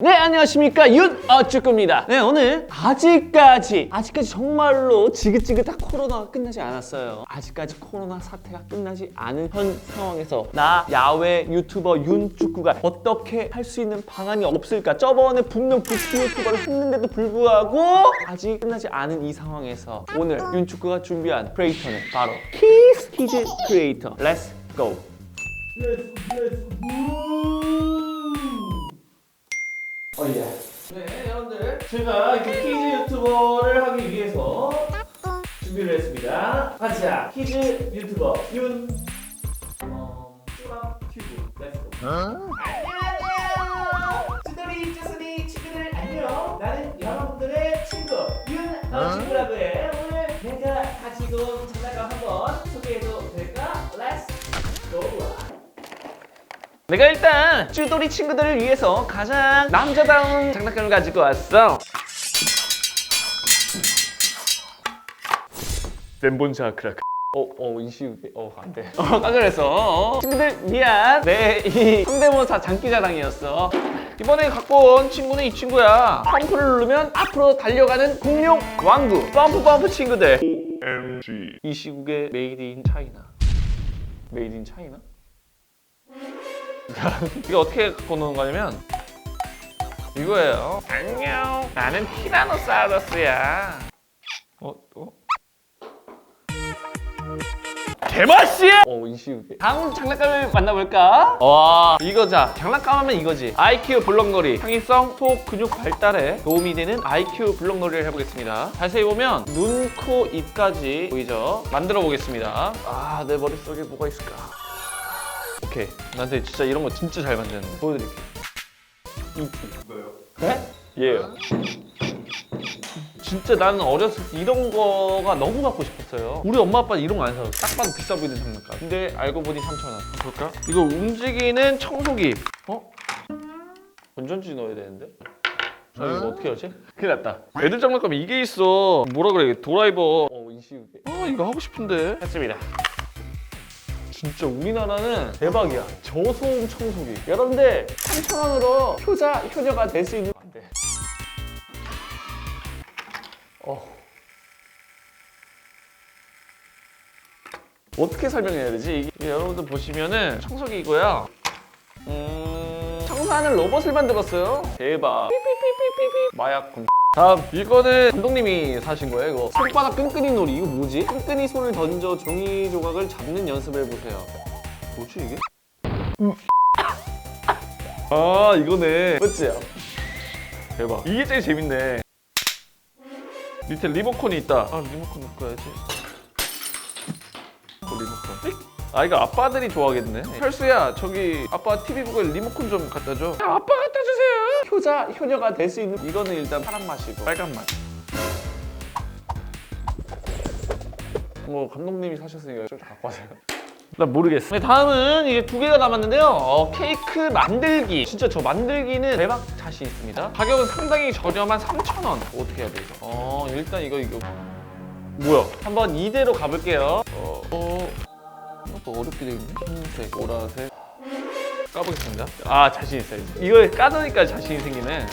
네 안녕하십니까. 윤어쭈꾸입니다. 네 오늘 아직까지 아직까지 정말로 지긋지긋한 코로나가 끝나지 않았어요. 아직까지 코로나 사태가 끝나지 않은 현 상황에서 나 야외 유튜버 윤쭈꾸가 어떻게 할 수 있는 방안이 없을까? 저번에 분명 부스 유튜버를 했는데도 불구하고 아직 끝나지 않은 이 상황에서 오늘 윤쭈꾸가 준비한 크리에이터는 바로 키스 키즈 크리에이터. 렛츠 고 어, 예. 네, 여러분들. 제가 이렇게 키즈 유튜버를 하기 위해서 준비를 했습니다. 가자. 키즈 유튜버 윤. 어, 쭈라 튜브. 렛츠고. 안녕하세요. 쭈돌이 쭈순이 친구들 안녕. 나는 여러분들의 친구 윤 어 친구라고 해. 오늘 내가 가지고 온 장난감 한번 소개해도 될까? 렛츠고. 내가 일단 쭈돌이 친구들을 위해서 가장 남자다운 장난감을 가지고 왔어. 멘본샤 크라크. 어, 어, 인식이, 어, 안 돼. 어, 깜짝했어. 어, 친구들, 미안. 네, 이 성대모사 장기자랑이었어. 이번에 갖고 온 친구는 이 친구야. 펌프를 누르면 앞으로 달려가는 공룡 왕구. 펌프 펌프 친구들. MG 이 시국의 메이드 인 차이나. 메이드 인 차이나? 이게 어떻게 갖고 노는 거냐면 이거예요. 안녕. 나는 티라노사우루스야. 어? 어? 개맛이! 어, 인식이. 다음 장난감을 만나볼까? 와, 이거자. 장난감 하면 이거지. IQ 블럭놀이. 창의성, 속 근육 발달에 도움이 되는 IQ 블럭놀이를 해보겠습니다. 자세히 보면 눈, 코, 입까지 보이죠? 만들어 보겠습니다. 아, 내 머릿속에 뭐가 있을까? 오케이. 나한테 진짜 이런 거 진짜 잘 만드는데. 보여드릴게요. 네? 예요. 진짜 나는 어렸을 때 이런 거가 너무 갖고 싶었어요. 우리 엄마 아빠는 이런 거 안 사요. 딱 봐도 비싸 보이는 장난감. 근데 알고 보니 3,000원. 볼까? 이거 움직이는 청소기. 어? 건전지 넣어야 되는데? 아 이거 어떻게 하지? 큰일 났다. 애들 장난감 이게 있어. 뭐라 그래? 도라이버. 어, 인식이. 아 이거 하고 싶은데. 했습니다. 진짜 우리나라는 대박이야. 저소음 청소기. 여러분들 3,000원으로 효자, 효녀가 될 수 있는 안 돼. 어. 어떻게 설명해야 되지? 여러분들 보시면은 청소기고요. 음, 청소하는 로봇을 만들었어요. 대박. 마약군. 다음 이거는 감독님이 사신 거예요 이거? 손바닥 끈끈이 놀이 이거 뭐지? 끈끈이 손을 던져 종이 조각을 잡는 연습을 해보세요. 뭐지 이게? 아 이거네. 맞지? 대박. 이게 제일 재밌네. 밑에 리모컨이 있다. 아 리모컨 넣고 야지. 어, 리모컨. 삑! 아 이거 아빠들이 좋아하겠네. 혈수야 저기 아빠 TV 보고 리모컨 좀 갖다 줘. 아, 아빠 갖다 효자 효녀가 될 수 있는 이거는 일단 파란 맛이고 빨간 맛 뭐 감독님이 사셨으니까 좀 갖고 와세요 나 모르겠어. 네, 다음은 이게 두 개가 남았는데요. 어, 케이크 만들기. 진짜 저 만들기는 대박 자신 있습니다. 가격은 상당히 저렴한 3,000원. 어떻게 해야 되죠? 어, 일단 이거 이거 뭐야? 한번 이대로 가볼게요. 어, 어, 생각보다 어렵게 되어 있네. 흰색, 보라색. 까보겠습니다. 아, 자신 있어요. 이거 까놓으니까 자신이 생기네.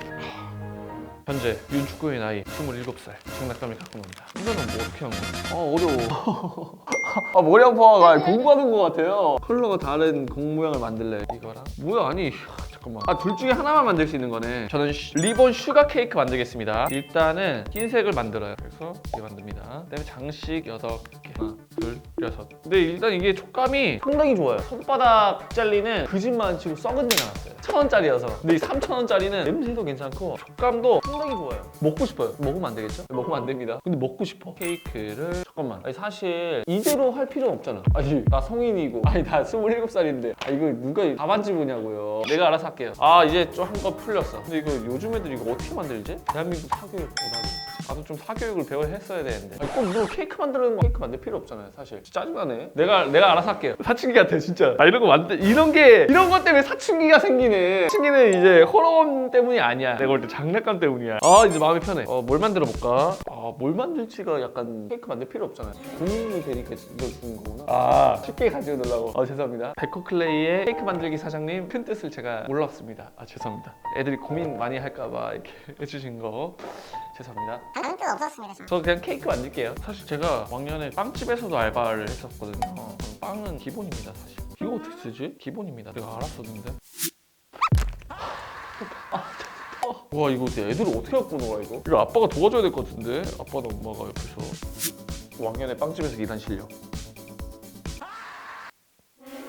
현재 윤축구의 나이 27살 장난감을 갖고 논다. 이거는 뭐 어떻게 한 거야? 아 어려워. 아 머리 아파. 공부하는 것 같아요. 컬러가 다른 공 모양을 만들래. 이거랑 뭐야 아니 하, 잠깐만. 아 둘 중에 하나만 만들 수 있는 거네. 저는 슈- 리본 슈가 케이크 만들겠습니다. 일단은 흰색을 만들어요. 그래서 이게 만듭니다. 그다음에 장식 여섯 개. 하나, 둘, 여섯. 근데 일단 이게 촉감이 상당히 좋아요. 손바닥 잘리는 그 집만 치고 썩은 데가 났어요. 천 원짜리여서. 근데 이 삼천 원짜리는 냄새도 괜찮고 촉감도 상당히 좋아요. 먹고 싶어요. 먹으면 안 되겠죠? 먹으면 안 됩니다. 근데 먹고 싶어. 케이크를 잠깐만. 아니 사실 이대로 할 필요는 없잖아. 아니 나 성인이고 아니 나 27살인데 아 이거 누가 다 만지고냐고요. 내가 알아서 할게요. 아 이제 좀한번 풀렸어. 근데 이거 요즘 애들 이거 어떻게 만들지? 대한민국 사교육 대박이. 나도 좀 사교육을 배워 했어야 되는데. 아니, 꼭 누구 케이크 만드는 거 케이크 만들 필요 없잖아요 사실. 진짜 짜증나네. 내가 내가 알아서 할게요. 사춘기 같아 진짜. 아 이런 거 만들 이런 게 이런 것 때문에 사춘기가 생기네. 사춘기는 이제 호러움 때문이 아니야. 내가 볼 때 장난감 때문이야. 아 이제 마음이 편해. 어 뭘 만들어 볼까? 아 뭘 만들지가 약간 케이크 만들 필요 없잖아요 고민이 되니까 이거 주는 거구나 아 쉽게 가지고 놀라고 아 죄송합니다 베커클레이의 케이크 만들기 사장님 큰 뜻을 제가 몰랐습니다 아 죄송합니다 애들이 고민 많이 할까봐 이렇게 해주신 거 죄송합니다 다른 뜻 없었습니다. 저는. 저 그냥 케이크 만들게요. 사실 제가 왕년에 빵집에서도 알바를 했었거든요. 빵은 기본입니다, 사실. 이거 어떻게 쓰지? 기본입니다. 내가 알았었는데. 아, 어. 와 이거 애들 을 어떻게 갖고 놀아 이거? 이거 아빠가 도와줘야 될 것 같은데? 아빠나 엄마가 옆에서 왕년에 빵집에서 일한 실력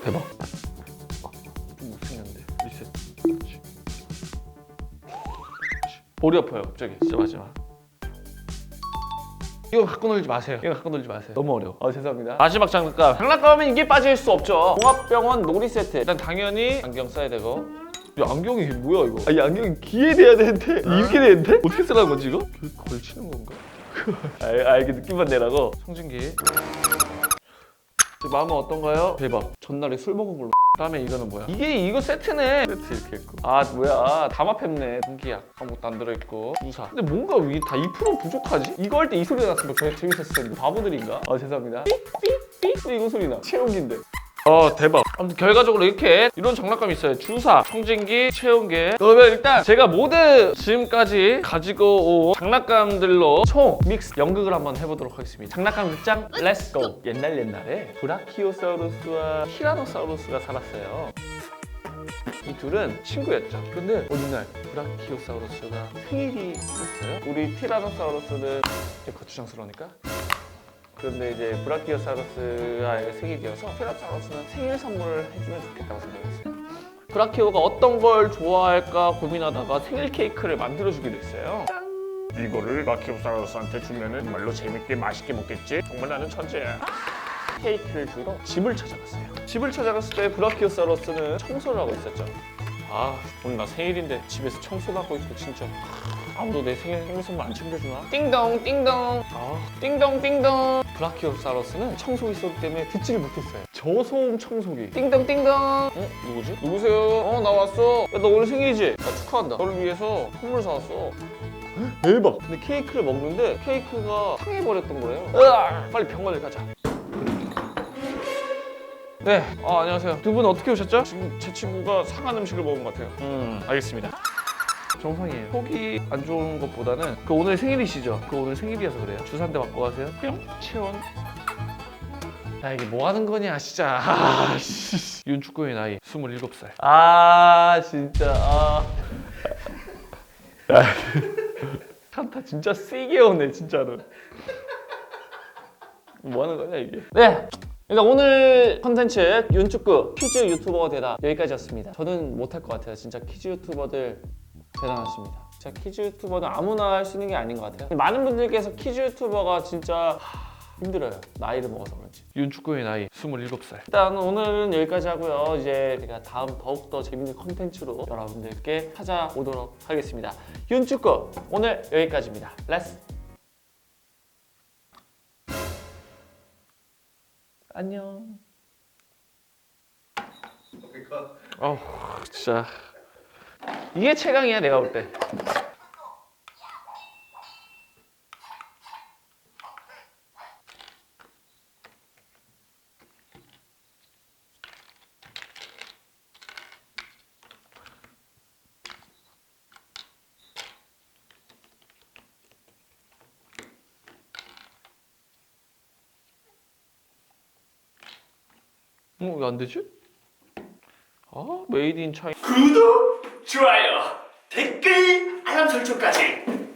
대박 좀 못생겼는데 리셋 그렇지 볼이 아파요 갑자기 진짜 마지막 이거 갖고 놀지 마세요. 이거 갖고 놀지 마세요. 너무 어려워. 아 죄송합니다. 마지막 장난감. 장난감은 이게 빠질 수 없죠. 종합병원 놀이 세트. 일단 당연히 안경 써야 되고. 이 안경이 뭐야 이거? 아, 이 안경이 귀에 대야 되는데 이렇게 되는데 어떻게 쓰라는 거지 이거? 귀 걸치는 건가? 아, 아 이게 느낌만 내라고. 성진기. 제 마음은 어떤가요? 대박. 전날에 술 먹은 걸로. 다음에 이거는 뭐야? 이게 이거 세트네. 세트 이렇게 있고. 아 뭐야? 담합했네. 공기약 아무것도 안 들어있고. 주사. 근데 뭔가 왜 다 2% 부족하지? 이거 할 때 이 소리가 났으면 저 재밌었을 텐데. 바보들인가? 아 죄송합니다. 삐삐삐 왜 이거 소리 나? 체온기인데. 어 대박. 아무튼 결과적으로 이렇게 이런 장난감이 있어요. 주사, 청진기, 체온계. 그러면 일단 제가 모두 지금까지 가지고 온 장난감들로 총 믹스 연극을 한번 해보도록 하겠습니다. 장난감 극장 렛츠고 옛날 옛날에 브라키오사우루스와 티라노사우루스가 살았어요. 이 둘은 친구였죠. 근데 어느 날 브라키오사우루스가 생일이 있었어요. 우리 티라노사우루스는 거추장스러우니까 그런데 이제 브라키오사우루스가 생일이어서 티라노사우루스는 생일 선물을 해주면 좋겠다고 생각했어요. 브라키오가 어떤 걸 좋아할까 고민하다가 생일 케이크를 만들어주기로 했어요. 이거를 마키오사우루스한테 주면은 정말로 재밌게 맛있게 먹겠지? 정말 나는 천재야. 케이크를 주러 집을 찾아갔어요. 집을 찾아갔을 때 브라키오사우루스는 청소를 하고 있었죠. 아 오늘 나 생일인데 집에서 청소도 하고 있고 진짜 아무도 내 생일 생일 선물 안 챙겨주나? 띵동 띵동 아 띵동 띵동 브라키오사우루스는 청소기 소리 때문에 듣지를 못했어요. 저소음 청소기 띵동 띵동 어 누구지? 누구세요? 어 나 왔어. 야 너 오늘 생일이지? 나 축하한다. 너를 위해서 선물 사왔어. 대박. 근데 케이크를 먹는데 케이크가 상해버렸던 거예요. 으아, 빨리 병원을 가자. 네, 아, 안녕하세요. 두 분 어떻게 오셨죠? 지금 제 친구가 상한 음식을 먹은 것 같아요. 음, 알겠습니다. 정상이에요. 속이 안 좋은 것보다는 그 오늘 생일이시죠? 그 오늘 생일이어서 그래요. 주사 한 대 맞고 가세요. 뿅, 체온. 야 이게 뭐 하는 거냐 진짜 아, 씨. 윤축구의 나이 27살 아 진짜 아 야, 칸타 진짜 세게 오네 진짜로 뭐 하는 거냐 이게 네 일단 오늘 컨텐츠 윤축구 퀴즈 유튜버가 되다 여기까지였습니다 저는 못할 것 같아요 진짜 퀴즈 유튜버들 대단하십니다. 진짜 퀴즈 유튜버는 아무나 할 수 있는 게 아닌 것 같아요. 많은 분들께서 퀴즈 유튜버가 진짜 힘들어요. 나이를 먹어서 그런지. 윤축구의 나이 27살. 일단 오늘은 여기까지 하고요. 이제 제가 다음 더욱더 재밌는 컨텐츠로 여러분들께 찾아오도록 하겠습니다. 윤축구 오늘 여기까지입니다. 렛츠 안녕. 어우 진짜 이게 최강이야 내가 볼 때 어, 왜안 되지? 아, 메이드 인 차이. 구독, 좋아요, 댓글, 알람 설정까지